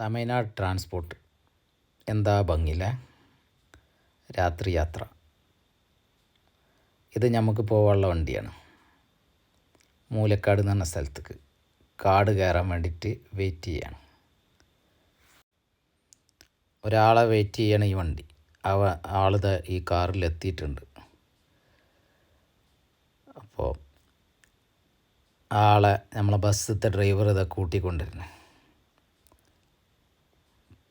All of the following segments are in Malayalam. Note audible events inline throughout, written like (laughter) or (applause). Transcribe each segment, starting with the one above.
തമിഴ്നാട് ട്രാൻസ്പോർട്ട്. എന്താ ഭംഗിയില്ലേ രാത്രി യാത്ര. ഇത് നമുക്ക് പോകാനുള്ള വണ്ടിയാണ്. മൂലക്കാട് എന്ന് പറഞ്ഞ സ്ഥലത്തേക്ക്. കാട് കയറാൻ വേണ്ടിയിട്ട് വെയിറ്റ് ചെയ്യാണ്. ഒരാളെ വെയിറ്റ് ചെയ്യണം ഈ വണ്ടി. അവ ആളിത് ഈ കാറിൽ എത്തിയിട്ടുണ്ട്. അപ്പോൾ ആളെ നമ്മളെ ബസ്സിലത്തെ ഡ്രൈവർ ഇതാ കൂട്ടിക്കൊണ്ടിരുന്നു.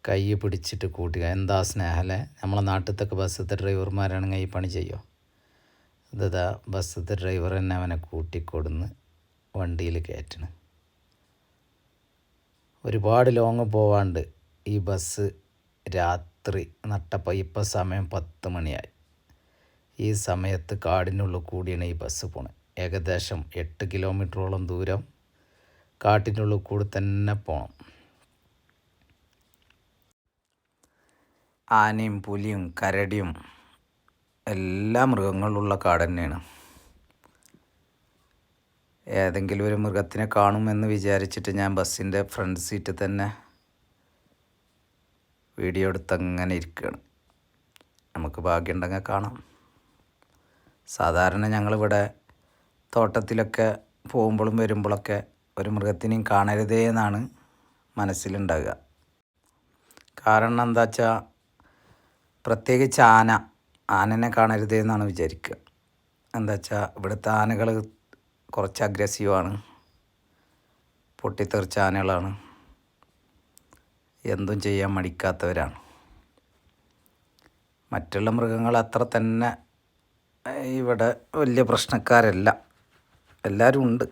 കൈ പിടിച്ചിട്ട് കൂട്ടുക. എന്താ സ്നേഹമല്ലേ നമ്മളെ നാട്ടിലത്തൊക്കെ ബസ്സിലത്തെ ഡ്രൈവർമാരാണെങ്കിൽ ഈ പണി ചെയ്യുമോ ഇതാ ബസ്സിലത്തെ ഡ്രൈവർ തന്നെ അവനെ കൂട്ടിക്കൊടുന്ന് വണ്ടിയിൽ കയറ്റണം. ഒരുപാട് ലോങ് പോവാണ്ട് ഈ ബസ് രാത്രി നട്ടപ്പ ഇപ്പം സമയം പത്ത് മണിയായി. ഈ സമയത്ത് കാടിനുള്ളിൽ കൂടിയാണ് ഈ ബസ് പോണത് ഏകദേശം എട്ട് കിലോമീറ്ററോളം ദൂരം കാട്ടിനുള്ളിൽ കൂടി തന്നെ പോകണം ആനയും പുലിയും കരടിയും എല്ലാ മൃഗങ്ങളുള്ള കാട് തന്നെയാണ് ഏതെങ്കിലും ഒരു മൃഗത്തിനെ കാണുമെന്ന് വിചാരിച്ചിട്ട് ഞാൻ ബസ്സിന്റെ ഫ്രണ്ട് സീറ്റിൽ തന്നെ വീഡിയോ എടുത്ത് അങ്ങനെ ഇരിക്കുകയാണ് നമുക്ക് ഭാഗ്യമുണ്ടെങ്കിൽ കാണാം. സാധാരണ ഞങ്ങളിവിടെ തോട്ടത്തിലൊക്കെ പോകുമ്പോഴും വരുമ്പോഴൊക്കെ ഒരു മൃഗത്തിനെയും കാണരുതേ എന്നാണ് മനസ്സിലുണ്ടാകുക കാരണം എന്താ വെച്ചാൽ പ്രത്യേകിച്ച് ആന. ആനനെ കാണരുത് എന്നാണ് വിചാരിക്കുക. എന്താ വെച്ചാൽ ഇവിടുത്തെ ആനകൾ കുറച്ച് അഗ്രസീവാണ് പൊട്ടിത്തെറിച്ച ആനകളാണ്. എന്തും ചെയ്യാൻ മടിക്കാത്തവരാണ്. മറ്റുള്ള മൃഗങ്ങൾ അത്ര തന്നെ ഇവിടെ വലിയ പ്രശ്നക്കാരല്ല. എല്ലാവരും ഉണ്ട്.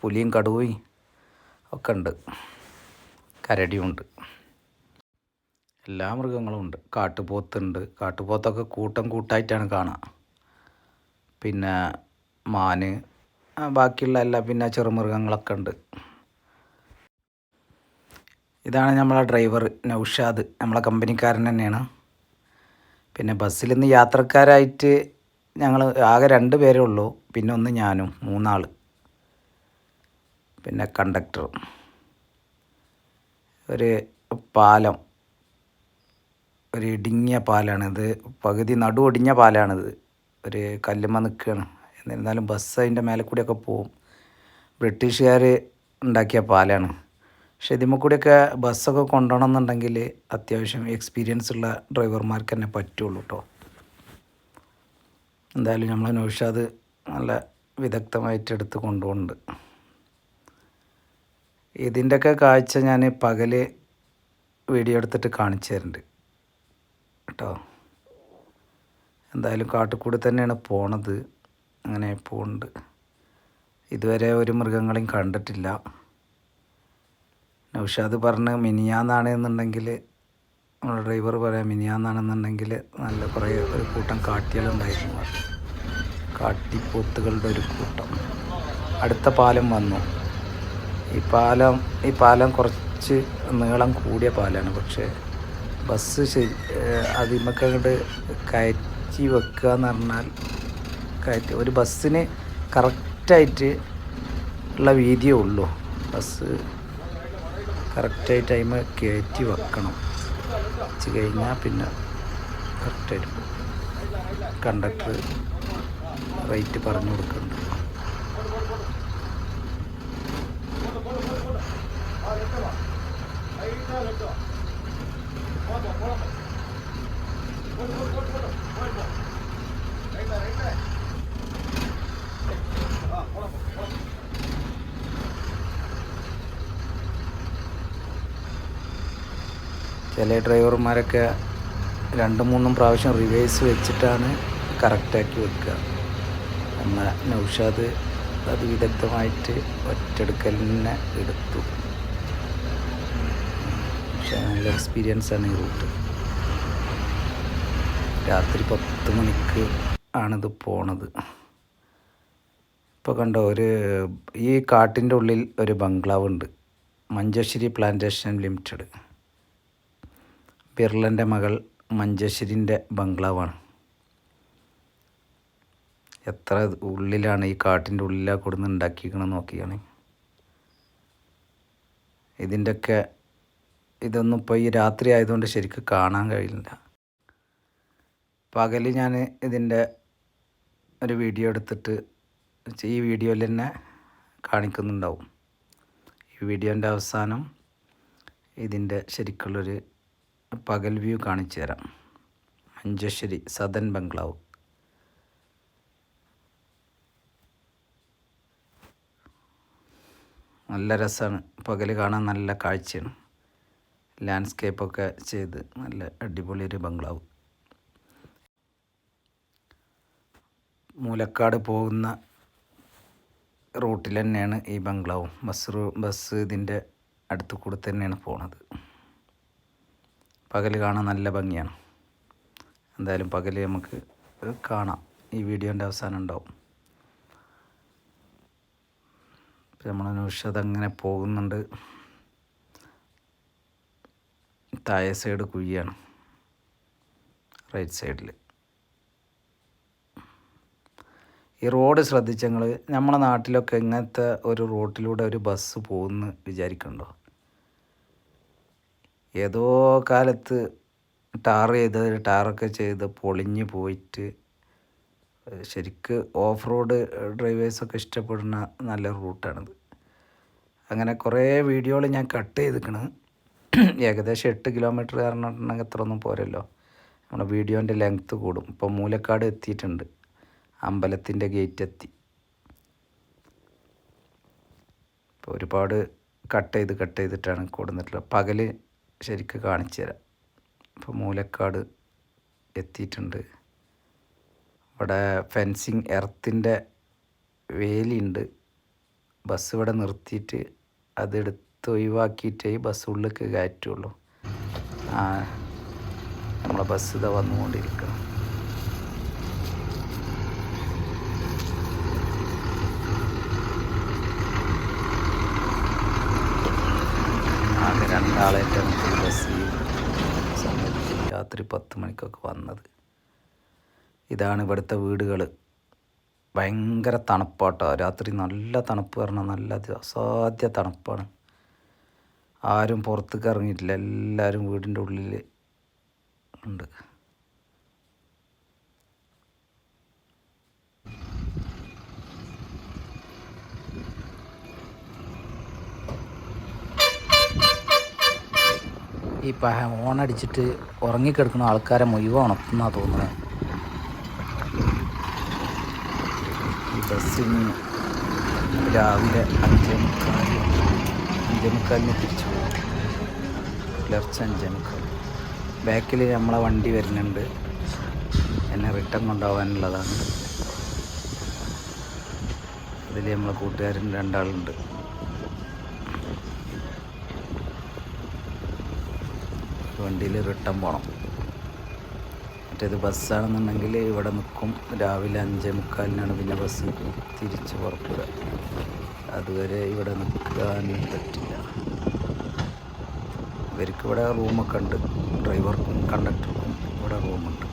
പുലിയും കടുവയും ഒക്കെ ഉണ്ട്. കരടിയും ഉണ്ട്. എല്ലാ മൃഗങ്ങളും ഉണ്ട്. കാട്ടുപോത്തുണ്ട്. കാട്ടുപോത്തൊക്കെ കൂട്ടം കൂട്ടായിട്ടാണ് കാണുക പിന്നെ മാന് ബാക്കിയുള്ള എല്ലാ പിന്നെ ചെറുമൃഗങ്ങളൊക്കെ ഉണ്ട്. ഇതാണ് നമ്മളെ ഡ്രൈവർ നൗഷാദ്. നമ്മളെ കമ്പനിക്കാരൻ തന്നെയാണ്. പിന്നെ ബസ്സിൽ നിന്ന് യാത്രക്കാരായിട്ട് ഞങ്ങൾ ആകെ രണ്ട് പേരേ ഉള്ളൂ. പിന്നെ ഒന്ന് ഞാനും മൂന്നാൾ പിന്നെ കണ്ടക്ടർ. ഒരു പാലം. ഒരു ഇടുങ്ങിയ പാലാണിത്. പകുതി നടു ഒടിഞ്ഞ പാലാണിത്. ഒരു കല്ലുമ്മ നിൽക്കുകയാണ് എന്നിരുന്നാലും ബസ് അതിന്റെ മേലെ കൂടിയൊക്കെ പോവും. ബ്രിട്ടീഷുകാർ ഉണ്ടാക്കിയ പാലാണ്. പക്ഷേ ഇതിമ്മ കൂടിയൊക്കെ ബസ്സൊക്കെ കൊണ്ടുപോകണമെന്നുണ്ടെങ്കിൽ അത്യാവശ്യം എക്സ്പീരിയൻസ് ഉള്ള ഡ്രൈവർമാർക്ക് തന്നെ പറ്റുള്ളൂ കേട്ടോ എന്തായാലും നമ്മൾ നൗഷാദ് നല്ല വിദഗ്ധമായിട്ട് എടുത്ത് കൊണ്ടുപോകുന്നുണ്ട്. ഇതിന്റെയൊക്കെ കാഴ്ച ഞാൻ പകൽ വീഡിയോ എടുത്തിട്ട് കാണിച്ചു തരുന്നുണ്ട് കേട്ടോ. എന്തായാലും കാട്ടുകൂടി തന്നെയാണ് പോണത്. അങ്ങനെ പോകുന്നുണ്ട് ഇതുവരെ ഒരു മൃഗങ്ങളെയും കണ്ടിട്ടില്ല. നൗഷാദ് പറഞ്ഞ് മിനിയാന്നാണ് എന്നുണ്ടെങ്കിൽ നമ്മുടെ ഡ്രൈവർ പറയാം മിനിയാന്നാണെന്നുണ്ടെങ്കിൽ നല്ല കുറേ ഒരു കൂട്ടം കാട്ടികളുണ്ടായിരുന്നു. കാട്ടിപ്പോത്തുകളുടെ ഒരു കൂട്ടം. അടുത്ത പാലം വന്നു. ഈ പാലം ഈ പാലം കുറച്ച് നീളം കൂടിയ പാലാണ്. പക്ഷേ ബസ് ശരി അതിമൊക്കെ അങ്ങോട്ട് കയറ്റി വെക്കുക എന്ന് പറഞ്ഞാൽ കയറ്റി ഒരു ബസ്സിന് കറക്റ്റായിട്ട് ഉള്ള വീതിയേ ഉള്ളൂ. ബസ് കറക്റ്റായിട്ട് അതിമ കയറ്റി വെക്കണം. വെച്ച് കഴിഞ്ഞാൽ പിന്നെ കറക്റ്റായിട്ട് കണ്ടക്ടർ റേറ്റ് പറഞ്ഞു കൊടുക്കുന്നുണ്ട് ചില ഡ്രൈവർമാരൊക്കെ രണ്ടും മൂന്നും പ്രാവശ്യം റിവേഴ്സ് വെച്ചിട്ടാണ് കറക്റ്റാക്കി വെക്കുക. എന്നാൽ നൗഷാദ് അത് വിദഗ്ധമായിട്ട് ഒറ്റെടുക്കൽ തന്നെ എടുത്തു. പക്ഷേ നല്ല എക്സ്പീരിയൻസ് ആണ് ഈ റൂട്ട്. രാത്രി പത്ത് മണിക്ക് ആണിത് പോണത്. ഇപ്പോൾ കണ്ടോ ഒരു ഈ കാട്ടിന്റെ ഉള്ളിൽ ഒരു ബംഗ്ലാവ് ഉണ്ട് മഞ്ചേശ്വരി പ്ലാന്റേഷൻ ലിമിറ്റഡ്. ബിർളന്റെ മകൾ മഞ്ചേശ്വരിന്റെ ബംഗ്ലാവാണ്. എത്ര ഉള്ളിലാണ് ഈ കാട്ടിന്റെ ഉള്ളിലാണ് കൊടുന്ന് ഉണ്ടാക്കിയിരിക്കണം നോക്കിയാണ്. ഇതിന്റെയൊക്കെ ഇതൊന്നും ഇപ്പോൾ ഈ രാത്രി ആയതുകൊണ്ട് ശരിക്കും കാണാൻ കഴിയില്ല. പകൽ ഞാൻ ഇതിന്റെ ഒരു വീഡിയോ എടുത്തിട്ട് ഈ വീഡിയോയിൽ തന്നെ കാണിക്കുന്നുണ്ടാവും. ഈ വീഡിയോന്റെ അവസാനം ഇതിന്റെ ശരിക്കുള്ളൊരു പകൽ വ്യൂ കാണിച്ചു തരാം. മഞ്ചേശ്വരി സദൻ ബംഗ്ലാവ്. നല്ല രസമാണ്. പകൽ കാണാൻ നല്ല കാഴ്ചയാണ്. ലാൻഡ്സ്കേപ്പൊക്കെ ചെയ്ത് നല്ല അടിപൊളി ഒരു ബംഗ്ലാവ്. മൂലക്കാട് പോകുന്ന റൂട്ടിൽ തന്നെയാണ് ഈ ബംഗ്ലാവും. ബസ് ബസ് ഇതിന്റെ അടുത്ത് കൂടെ തന്നെയാണ് പോണത്. പകൽ കാണാൻ നല്ല ഭംഗിയാണ്. എന്തായാലും പകൽ നമുക്ക് കാണാം. ഈ വീഡിയോന്റെ അവസാനം ഉണ്ടാവും. നമ്മൾ അങ്ങനെ പോകുന്നുണ്ട്. താഴെ സൈഡ് കുഴിയാണ്. റൈറ്റ് സൈഡിൽ ഈ റോഡ് ശ്രദ്ധിച്ച നമ്മുടെ നാട്ടിലൊക്കെ ഇങ്ങനത്തെ ഒരു റോട്ടിലൂടെ ഒരു ബസ് പോകുന്നു വിചാരിക്കണ്ടോ ഏതോ കാലത്ത് ടാർ ചെയ്ത് ടാറൊക്കെ ചെയ്ത് പൊളിഞ്ഞ് പോയിട്ട് ശരിക്ക് ഓഫ് റോഡ് ഡ്രൈവേഴ്സൊക്കെ ഇഷ്ടപ്പെടുന്ന നല്ല റൂട്ടാണിത്. അങ്ങനെ കുറേ വീഡിയോകൾ ഞാൻ കട്ട് ചെയ്തിക്കണ്. (clears throat) ഏകദേശം എട്ട് കിലോമീറ്റർ കാരണമുണ്ടെങ്കിൽ അത്ര ഒന്നും പോരല്ലോ. നമ്മുടെ വീഡിയോന്റെ ലെങ്ത്ത് കൂടും. ഇപ്പോൾ മൂലക്കാട് എത്തിയിട്ടുണ്ട്. അമ്പലത്തിന്റെ ഗേറ്റ് എത്തി ഇപ്പോൾ ഒരുപാട് കട്ട് ചെയ്ത് കട്ട് ചെയ്തിട്ടാണ് കൂടുന്നിട്ടുള്ളത്. പകൽ ശരിക്ക് കാണിച്ചു തരാം. ഇപ്പോൾ മൂലക്കാട് എത്തിയിട്ടുണ്ട്. അവിടെ ഫെൻസിങ് എർത്തിന്റെ വേലിയുണ്ട്. ബസ് ഇവിടെ നിർത്തിയിട്ട് അതെടുത്ത് ഒഴിവാക്കിയിട്ടേ ബസ് ഉള്ളിലേക്ക് കയറ്റുള്ളൂ. നമ്മളെ ബസ് ഇതാ വന്നുകൊണ്ടിരിക്കണം ആകെ രണ്ടാളായിട്ടാണ് ബസ്സിൽ സമയത്ത് രാത്രി പത്ത് മണിക്കൊക്കെ വന്നത്. ഇതാണ് ഇവിടുത്തെ വീടുകൾ ഭയങ്കര തണുപ്പാട്ടോ. രാത്രി നല്ല തണുപ്പ് പറഞ്ഞാൽ നല്ല അസാധ്യ തണുപ്പാണ്. ആരും പുറത്തേക്ക് ഇറങ്ങിയിട്ടില്ല. എല്ലാവരും വീടിന്റെ ഉള്ളിൽ ഉണ്ട്. ഈ പ ഓണടിച്ചിട്ട് ഉറങ്ങിക്കിടക്കുന്ന ആൾക്കാരെ മുഴുവൻ ഉണർത്തുന്നാ തോന്നുന്നത് ബസ്സിന് രാവിലെ അഞ്ചേ മുക്കാൽ അഞ്ചേ മുക്കാലിന് തിരിച്ചു പോകും പുലർച്ചെ അഞ്ചേ മുക്കാൽ ബാക്കിൽ നമ്മളെ വണ്ടി വരുന്നുണ്ട്. എന്നെ റിട്ടേൺ കൊണ്ടുപോകാനുള്ളതാണ്. അതിൽ നമ്മളെ കൂട്ടുകാരൻ രണ്ടാളുണ്ട്. വണ്ടിയിൽ റിട്ടേൺ പോകണം മറ്റേത് ബസ്സാണെന്നുണ്ടെങ്കിൽ ഇവിടെ നിൽക്കും. രാവിലെ അഞ്ചേ മുക്കാലിനാണ് പിന്നെ ബസ് തിരിച്ച് പുറപ്പെടുക. അതുവരെ ഇവിടെ നിൽക്കാൻ പറ്റില്ല. ഇവർക്ക് ഇവിടെ റൂമൊക്കെ ഉണ്ട്. ഡ്രൈവർക്കും കണ്ടക്ടർക്കും ഇവിടെ റൂമുണ്ട്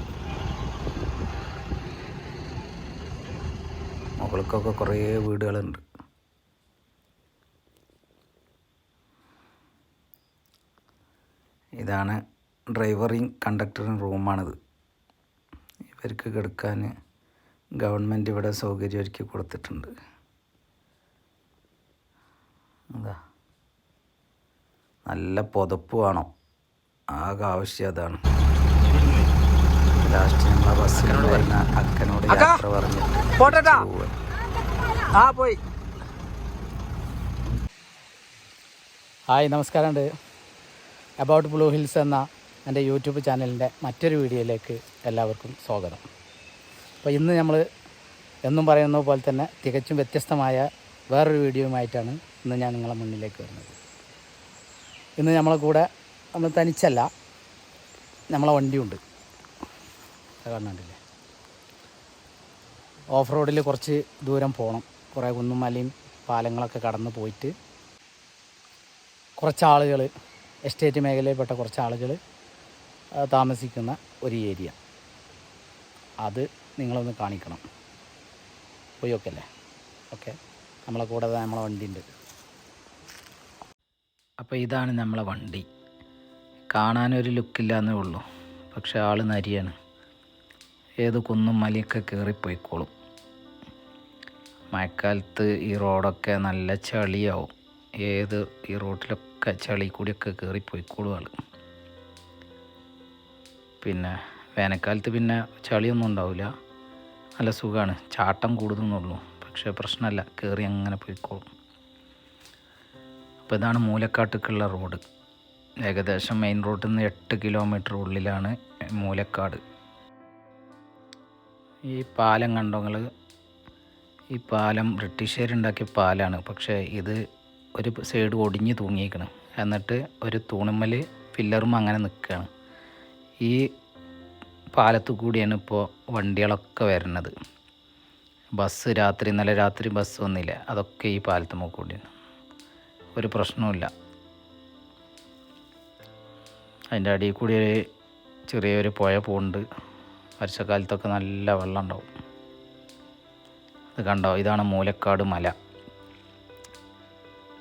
മുകൾക്കൊക്കെ കുറേ വീടുകളുണ്ട്. ഇതാണ് ഡ്രൈവറിങ് കണ്ടക്ടറിങ് റൂമാണിത്. ഇവർക്ക് കിടക്കാൻ ഗവൺമെന്റ് ഇവിടെ സൗകര്യം ഒരുക്കി കൊടുത്തിട്ടുണ്ട്. അതാ നല്ല പുതപ്പ് വേണം. ആകെ ആവശ്യം അതാണ്. ലാസ്റ്റ് ഞങ്ങൾ ബസ്സിനോട് വരുന്ന അക്കനോട് യാത്ര പറഞ്ഞു ആ പോയി. ഹായ് നമസ്കാരമുണ്ട്. അബൌട്ട് ബ്ലൂ ഹിൽസ് എന്ന എന്റെ യൂട്യൂബ് ചാനലിന്റെ മറ്റൊരു വീഡിയോയിലേക്ക് എല്ലാവർക്കും സ്വാഗതം. അപ്പോൾ ഇന്ന് നമ്മൾ എന്നും പറയുന്ന പോലെ തന്നെ തികച്ചും വ്യത്യസ്തമായ വേറൊരു വീഡിയോയുമായിട്ടാണ് ഇന്ന് ഞാൻ നിങ്ങളെ മുന്നിലേക്ക് വരുന്നത്. ഇന്ന് നമ്മളെ കൂടെ നമ്മൾ തനിച്ചല്ല നമ്മളെ വണ്ടിയുണ്ട്. കാണാണ്ടില്ലേ ഓഫ് റോഡിൽ കുറച്ച് ദൂരം പോകണം കുറേ കുന്നും മലയും പാലങ്ങളൊക്കെ കടന്ന് പോയിട്ട് കുറച്ച് ആളുകൾ എസ്റ്റേറ്റ് മേഖലയിൽപ്പെട്ട കുറച്ച് ആളുകൾ താമസിക്കുന്ന ഒരു ഏരിയ. അത് നിങ്ങളൊന്ന് കാണിക്കണം. പോയി ഓക്കെ അല്ലേ ഓക്കെ. നമ്മളെ കൂടെ നമ്മളെ വണ്ടി ഉണ്ട് അപ്പോൾ ഇതാണ് നമ്മളെ വണ്ടി. കാണാനൊരു ലുക്കില്ലാന്നേ ഉള്ളൂ. പക്ഷെ ആൾ നരിയാണ്. ഏത് കുന്നും മലയൊക്കെ കയറിപ്പോയിക്കോളും മഴക്കാലത്ത് ഈ റോഡൊക്കെ നല്ല ചളിയാവും. ഏത് ഈ റോഡിലൊക്കെ ചളി കൂടിയൊക്കെ കയറിപ്പോയിക്കോളും ആൾ പിന്നെ വേനൽക്കാലത്ത് പിന്നെ ചളിയൊന്നും ഉണ്ടാവില്ല നല്ല സുഖമാണ് ചാട്ടം കൂടുതലെന്നുള്ളൂ പക്ഷേ പ്രശ്നമല്ല. കയറി അങ്ങനെ പോയിക്കോളും. അപ്പോൾ ഇതാണ് മൂലക്കാട്ടേക്കുള്ള റോഡ്. ഏകദേശം മെയിൻ റോഡിൽ നിന്ന് എട്ട് കിലോമീറ്റർ ഉള്ളിലാണ് മൂലക്കാട്. ഈ പാലം കണ്ടോ ഈ പാലം ബ്രിട്ടീഷുകാരുണ്ടാക്കിയ പാലാണ്. പക്ഷേ ഇത് ഒരു സൈഡ് ഒടിഞ്ഞ് തൂങ്ങിയിരിക്കണം എന്നിട്ട് ഒരു തൂണുമ്മൽ പില്ലറും അങ്ങനെ നിൽക്കുകയാണ് ഈ പാലത്തു കൂടിയാണ് ഇപ്പോൾ വണ്ടികളൊക്കെ വരുന്നത് ബസ് രാത്രി ഇന്നലെ രാത്രി ബസ് വന്നില്ല. അതൊക്കെ ഈ പാലത്തുമ്മ കൂടിയാണ്. ഒരു പ്രശ്നവുമില്ല. അതിന്റെ അടിയിൽ കൂടി ഒരു ചെറിയൊരു പുഴ പോകുന്നുണ്ട് വർഷക്കാലത്തൊക്കെ നല്ല വെള്ളം ഉണ്ടാവും. ഇത് കണ്ടോ? ഇതാണ് മൂലക്കാട് മല.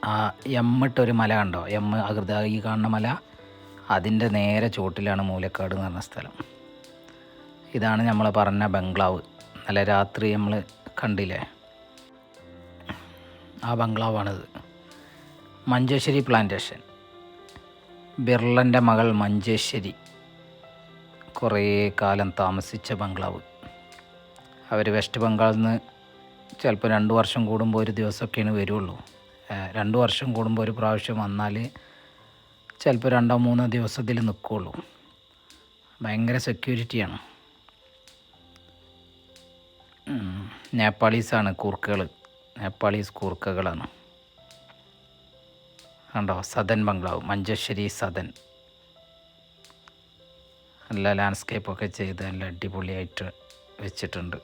ആ എമ്മിട്ടൊരു മല കണ്ടോ? എം അകൃത ഈ കാണുന്ന മല. അതിന്റെ നേരെ ചുവട്ടിലാണ് മൂലക്കാട് എന്ന് പറഞ്ഞ സ്ഥലം. ഇതാണ് നമ്മൾ പറഞ്ഞ ബംഗ്ലാവ്. നല്ല രാത്രി നമ്മൾ കണ്ടില്ലേ? ആ ബംഗ്ലാവാണിത്. മഞ്ചേശ്വരി പ്ലാന്റേഷൻ ബിർളന്റെ മകൾ മഞ്ചേശ്വരി കുറേ കാലം താമസിച്ച ബംഗ്ലാവ്. അവർ വെസ്റ്റ് ബംഗാളിൽ നിന്ന് ചിലപ്പോൾ രണ്ട് വർഷം കൂടുമ്പോൾ ഒരു ദിവസമൊക്കെയാണ് വരുള്ളൂ. രണ്ട് വർഷം കൂടുമ്പോൾ ഒരു പ്രാവശ്യം വന്നാൽ ചിലപ്പോൾ രണ്ടോ മൂന്നോ ദിവസത്തിൽ നിൽക്കുകയുള്ളൂ ഭയങ്കര സെക്യൂരിറ്റിയാണ്. നേപ്പാളീസാണ് കൂർക്കകൾ. നേപ്പാളീസ് കൂർക്കകളാണ്. കണ്ടോ? സദൻ ബംഗ്ലാവ് മഞ്ചേശ്വരി സദൻ നല്ല ലാൻഡ്സ്കേപ്പൊക്കെ ചെയ്ത് നല്ല അടിപൊളിയായിട്ട് വെച്ചിട്ടുണ്ട്.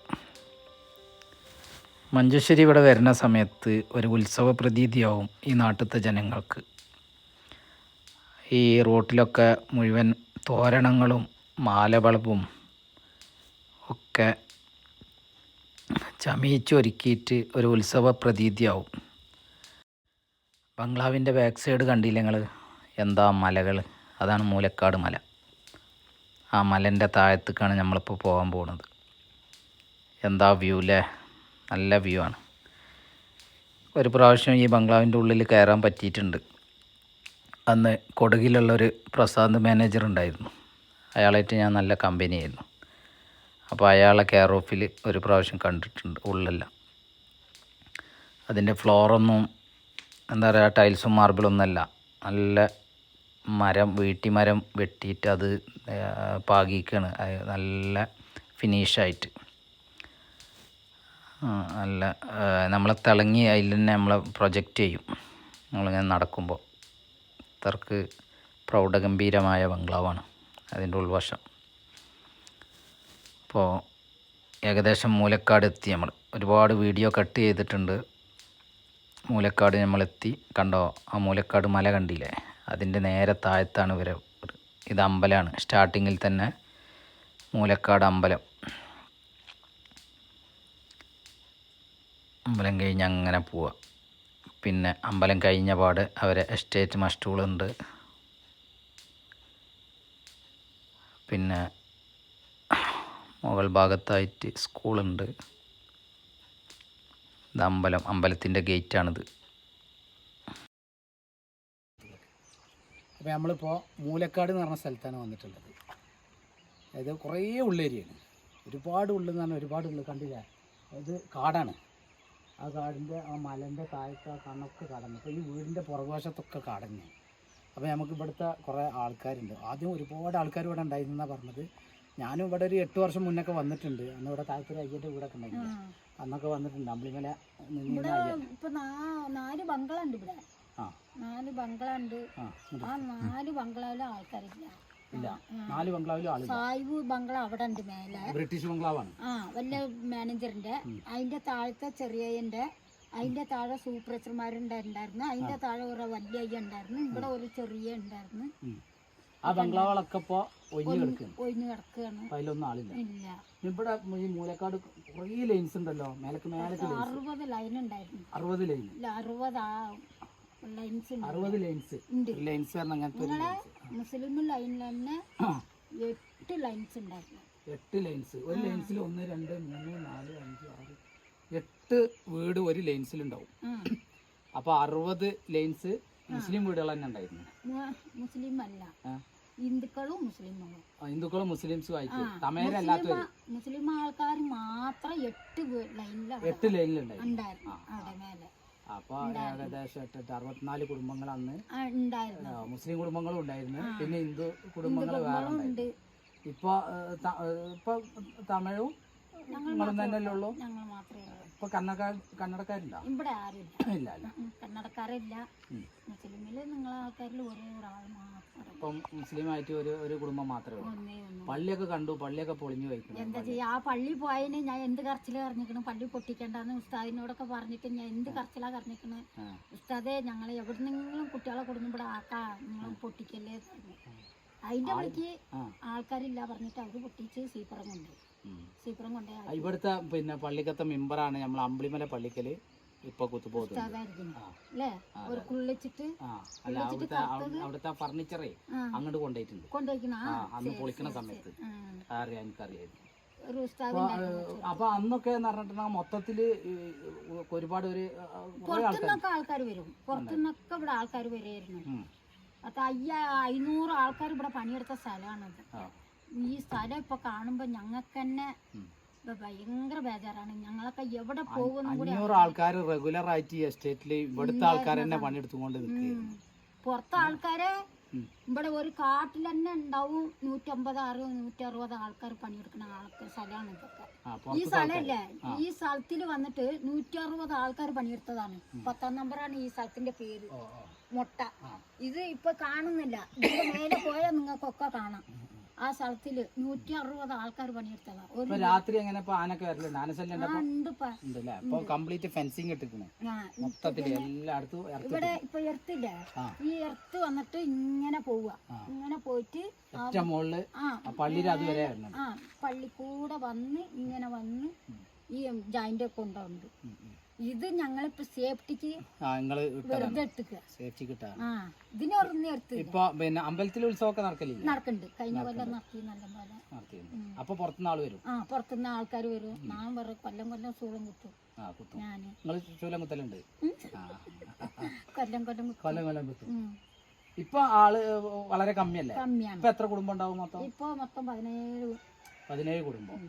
മഞ്ചേശ്വരി ഇവിടെ വരുന്ന സമയത്ത് ഒരു ഉത്സവ പ്രതീതിയാവും ഈ നാട്ടിലത്തെ ജനങ്ങൾക്ക്. ഈ റോട്ടിലൊക്കെ മുഴുവൻ തോരണങ്ങളും മാലവളവും ഒക്കെ ചമയിച്ചൊരുക്കിയിട്ട് ഒരു ഉത്സവ പ്രതീതിയാവും. ബംഗ്ലാവിന്റെ ബാക്ക് സൈഡ് കണ്ടില്ല നിങ്ങൾ എന്താ മലകൾ? അതാണ് മൂലക്കാട് മല. ആ മലന്റെ താഴത്തേക്കാണ് നമ്മളിപ്പോൾ പോകാൻ പോകുന്നത് എന്താ വ്യൂ അല്ലേ നല്ല വ്യൂ ആണ്. ഒരു പ്രാവശ്യം ഈ ബംഗ്ലാവിന്റെ ഉള്ളിൽ കയറാൻ പറ്റിയിട്ടുണ്ട്. അന്ന് കൊടുകിലുള്ളൊരു പ്രസാദ് മാനേജർ ഉണ്ടായിരുന്നു. അയാളായിട്ട് ഞാൻ നല്ല കമ്പനിയായിരുന്നു അപ്പോൾ അയാളെ കെയർ ഓഫിൽ ഒരു പ്രാവശ്യം കണ്ടിട്ടുണ്ട് ഉള്ളല്ല. അതിന്റെ ഫ്ലോറൊന്നും എന്താ പറയുക ടൈൽസും മാർബിളൊന്നുമല്ല നല്ല മരം വീട്ടിമരം വെട്ടിയിട്ട് അത് പാകിക്കാണ് നല്ല ഫിനിഷായിട്ട് നല്ല ആ, നമ്മളെ തിളങ്ങി അതിൽ തന്നെ നമ്മളെ പ്രൊജക്റ്റ് ചെയ്യും. നമ്മളിങ്ങനെ നടക്കുമ്പോൾ അത്രയ്ക്ക് പ്രൗഢഗംഭീരമായ ബംഗ്ലാവാണ് അതിന്റെ ഉൾവശം. അപ്പോൾ ഏകദേശം മൂലക്കാട് എത്തി നമ്മൾ. ഒരുപാട് വീഡിയോ കട്ട് ചെയ്തിട്ടുണ്ട്. മൂലക്കാട് നമ്മളെത്തി. കണ്ടോ? ആ മൂലക്കാട് മല കണ്ടില്ലേ? അതിന്റെ നേരെ താഴത്താണ് ഇവരെ. ഇത് അമ്പലമാണ്. സ്റ്റാർട്ടിങ്ങിൽ തന്നെ മൂലക്കാട് അമ്പലം. അമ്പലം കഴിഞ്ഞ് അങ്ങനെ പോവുക പിന്നെ അമ്പലം കഴിഞ്ഞ പാട് അവരെ എസ്റ്റേറ്റ് മസ്റ്റുകളുണ്ട് പിന്നെ മുകൾ ഭാഗത്തായിട്ട് സ്കൂളുണ്ട് ഇത് അമ്പലം അമ്പലത്തിന്റെ ഗേറ്റാണിത് അപ്പോൾ നമ്മളിപ്പോൾ മൂലക്കാട് എന്ന് പറഞ്ഞ സ്ഥലത്താണ് വന്നിട്ടുള്ളത്. അതായത് കുറേ ഉള്ളേരിയാണ് ഒരുപാട് ഉള്ളെന്ന് പറഞ്ഞാൽ ഒരുപാട് ഉള്ളു കണ്ടില്ല? അത് കാടാണ്. ആ കാടിന്റെ ആ മലന്റെ താഴത്ത് ആ കണ്ണൊക്കെ കടന്നു. അപ്പോൾ ഈ വീടിന്റെ പുറകുവശത്തൊക്കെ കടഞ്ഞു അപ്പോൾ നമുക്ക് ഇവിടുത്തെ കുറേ ആൾക്കാരുണ്ട്. ആദ്യം ഒരുപാട് ആൾക്കാർ ഇവിടെ ഉണ്ടായിരുന്നാണ് പറഞ്ഞത്. ഞാനും ഇവിടെ ഒരു എട്ട് വർഷം മുന്നൊക്കെ വന്നിട്ടുണ്ട്. അന്ന് ഇവിടെ താഴത്തൊരു അയ്യന്റെ വീടൊക്കെ ഉണ്ടായിരുന്നു. അന്നൊക്കെ വന്നിട്ടുണ്ട്. അമ്പിളിമല ഇപ്പൊ നാല് ബംഗ്ലാണ്ട് ഇവിടെ. ആ. നാല് ബംഗ്ലാണ്ട് ആ ആ നാല് ബംഗ്ലാവിലും ആൾക്കാരില്ല. ഇല്ല. നാല് ബംഗ്ലാവിലും ആളില്ല. സായിബ് ബംഗ്ലാവ് അവിടെ ഉണ്ട് മേലെ. ബ്രിട്ടീഷ് ബംഗ്ലാവാണ്. ആ വല്ല മാനേജറിന്റെ. അതിന്റെ താഴത്തെ ചെറിയന്റെ അതിന്റെ താഴെ സൂപ്രസർമാരുണ്ടായിരുന്നു അതിന്റെ താഴെ ഒരു വലിയ അയ്യ ഉണ്ടായിരുന്നു. ഇവിടെ ഒരു ചെറിയ ഉണ്ടായിരുന്നു. ആ ബംഗ്ലാവുകളൊക്കെ ഇപ്പോ ഒഴിഞ്ഞു കിടക്കുന്നു ഒഴിഞ്ഞു കിടക്കുകയാണ് അതിലൊന്നും ആളില്ല. ഇല്ല. ഇവിടെ ഈ മൂലക്കാട് കുറെ ലൈൻസ് ഉണ്ടല്ലോ. മേലക്ക് മേലക്ക് അറുപത് ലൈൻ ഉണ്ടായിരുന്നു. അറുപത് ലൈൻ അറുപത് ആ ലൈൻസ് അറുപത് ലൈൻസ് ലൈൻസ് പറഞ്ഞ അങ്ങനത്തെ മുസ്ലിം ലൈനിൽ തന്നെ എട്ട് ലൈൻസ് ഉണ്ടായിരുന്നു. എട്ട് ലൈൻസ് ഒരു ലൈൻസിൽ ഒന്ന് രണ്ട് മൂന്ന് നാല് അഞ്ച് ആറ്. എട്ട് വീട് ഒരു ലൈൻസിൽ ഉണ്ടാവും. അപ്പൊ അറുപത് ലൈൻസ് മുസ്ലിം വീടുകൾ തന്നെ ഉണ്ടായിരുന്നു. മുസ്ലിം അല്ല. ഹിന്ദുക്കളും മുസ്ലിമുകളും ആ, ഹിന്ദുക്കളും മുസ്ലിംസും ആയിട്ട്. മുസ്ലിം ആൾക്കാർ മാത്രം എട്ട് ലൈനിലാണ് എട്ട് ലൈനിലുണ്ടായിരുന്നു ഉണ്ടായിരുന്നു. അവിടെ മേലെ അപ്പോൾ ഏകദേശം എട്ടെട്ട് എട്ട് അറുപത്തിനാല് കുടുംബങ്ങൾ അന്ന് മുസ്ലിം കുടുംബങ്ങളും ഉണ്ടായിരുന്നു. പിന്നെ ഹിന്ദു കുടുംബങ്ങൾ വേറെ ഉണ്ടായിരുന്നു. ഉണ്ട്. ഇപ്പൊ ഇപ്പൊ തമിഴും നിങ്ങളും തന്നെയല്ലേ ഉള്ളൂ. ഇപ്പൊ കന്നഡക്കാർ കന്നഡക്കാരുണ്ടോ ഇവിടെ ആരുമില്ല ഇല്ല. അല്ല ഉം, കന്നടക്കാരില്ല ഉം. മുസ്ലിമിൽ നിങ്ങളെ ആൾക്കാരിൽ ഒരേ ഒരാൾ മാത്രം. ഇപ്പം മുസ്ലിമായിട്ട് ഒരു ഒരു കുടുംബം മാത്രമേ ഉള്ളൂ. ഒന്നേ പള്ളിയൊക്കെ കണ്ടു പള്ളിയൊക്കെ പൊളിഞ്ഞു വയ്ക്കുന്നു എന്താ ചെയ്യാ? ആ പള്ളി പോയതിന് ഞാൻ എന്ത് കറച്ചിൽ കറഞ്ഞിക്കണു പള്ളി പൊട്ടിക്കണ്ടെന്ന് ഉസ്താദിനോടൊക്കെ പറഞ്ഞിട്ട് ഞാൻ എന്ത് കറച്ചിലാ കറഞ്ഞിക്കണ് ഉസ്താദേ ഞങ്ങൾ എവിടുന്നെങ്കിലും കുട്ടികളെ കൊടുക്കുമ്പോൾ ആക്കാ. നിങ്ങൾ പൊട്ടിക്കല്ലേ അതിന്റെ വഴിക്ക് ആൾക്കാരില്ല പറഞ്ഞിട്ട് അവർ പൊട്ടിച്ച് സീപ്പറം കൊണ്ട് ഉം. സീപ്പറം കൊണ്ടേ ഇവിടുത്തെ പിന്നെ പള്ളിക്കത്തെ മെമ്പറാണ് നമ്മൾ അമ്പിളിമല പള്ളിക്കൽ. ഇപ്പൊ. അല്ലേ? അല്ല അവിടുത്തെ അവി- അവിടുത്തെ ഫർണിച്ചറേ അങ്ങോട്ട് കൊണ്ടുപോയിട്ടുണ്ട് അന്ന് പൊളിക്കണ സമയത്ത്. അറിയാം എനിക്കറിയായിരുന്നു അപ്പൊ, അന്നൊക്കെ എന്ന് പറഞ്ഞിട്ടുണ്ടെങ്കിൽ മൊത്തത്തിൽ ഒരുപാട് ഒരു പുറത്തുനിന്നൊക്കെ ആൾക്കാർ വരും. പുറത്തുനിന്നൊക്കെ ഇവിടെ ആൾക്കാർ വരുമായിരുന്നു അപ്പൊ പത്ത് അയ്യ അഞ്ഞൂറ് ആൾക്കാർ ഇവിടെ പണിയെടുത്ത സ്ഥലമാണത്. ഈ സ്ഥലം ഇപ്പൊ കാണുമ്പോ ഞങ്ങൾക്ക് തന്നെ ഭയങ്കര ബേജാറാണ്. ഞങ്ങളൊക്കെ എവിടെ പോകുന്ന ആൾക്കാർ റെഗുലർ ആയിട്ട് ഈ എസ്റ്റേറ്റിൽ ഇവിടുത്തെ ആൾക്കാർ തന്നെ പണിയെടുത്തുകൊണ്ട് പുറത്തെ ആൾക്കാരെ. ഇവിടെ ഒരു കാട്ടിൽ തന്നെ ഉണ്ടാവും. നൂറ്റമ്പത് അറുപത് നൂറ്ററുപത് ആൾക്കാർ പണിയെടുക്കുന്ന ആൾക്കാർ സ്ഥലമാണ് ഇതൊക്കെ. ഈ സ്ഥലമല്ലേ ഈ സ്ഥലത്തിൽ വന്നിട്ട് നൂറ്റി അറുപത് ആൾക്കാർ പണിയെടുത്തതാണ് പത്താം നമ്പറാണ് ഈ സ്ഥലത്തിന്റെ പേര്. മുട്ട. ഇത് ഇപ്പൊ കാണുന്നില്ല. ഇതിന്റെ മേലെ പോയാൽ നിങ്ങൾക്കൊക്കെ കാണാം. ആ സ്ഥലത്തിൽ നൂറ്റി അറുപത് ആൾക്കാർ പണിയെടുത്തതാ. ഒരു രാത്രി എങ്ങനെ ആനൊക്കെ വരലുണ്ട് ആനശല്യം. കംപ്ലീറ്റ് ഫെൻസിങ് മൊത്തത്തിൽ എല്ലായിടത്തും ഇവിടെ ഇപ്പൊ എർത്തില്ലേ ഈ എർത്ത് വന്നിട്ട് ഇങ്ങനെ പോവുക ഇങ്ങനെ പോയിട്ട് പള്ളി മുകളിൽ പള്ളിയിൽ അതുവരെ ആ പള്ളിക്കൂടെ വന്ന് ഇങ്ങനെ വന്ന് ഈ ജോയിന്റ് കൊണ്ടുണ്ട്. ഇത് ഞങ്ങളിപ്പോ സേഫ്റ്റിക്ക് ആ നിങ്ങൾ ഇട്ടതാണ്. വെറുതെ എടുത്തുക സേഫ്റ്റി ആ ഇതിനൊറന്ന് എടുത്ത്. ഇപ്പൊ പിന്നെ അമ്പലത്തിലെ ഉത്സവമൊക്കെ നടക്കലില്ല? നടക്കുന്നുണ്ട് കഴിഞ്ഞ കൊല്ലം നടത്തി നല്ല പോലെ. അപ്പൊ പുറത്തുനിന്ന് ആൾ വരും? ആ പുറത്തുനിന്ന് ആൾക്കാർ വരും. ഞാൻ വേറെ കൊല്ലം കൊല്ലം സൂളം കുത്തും. ഞാൻ. ചൂലം കുത്തലുണ്ട്? കൊല്ലം കൊല്ലം (laughs) കൊല്ലം കൊല്ലം കുത്തും. ഇപ്പൊ ആൾ വളരെ കമ്മിയല്ലേ? കമ്മിയാണ്. ഇപ്പൊ എത്ര കുടുംബം ഉണ്ടാവും മൊത്തം? ഇപ്പൊ മൊത്തം പതിനേഴ് പതിനേഴ് കുടുംബം.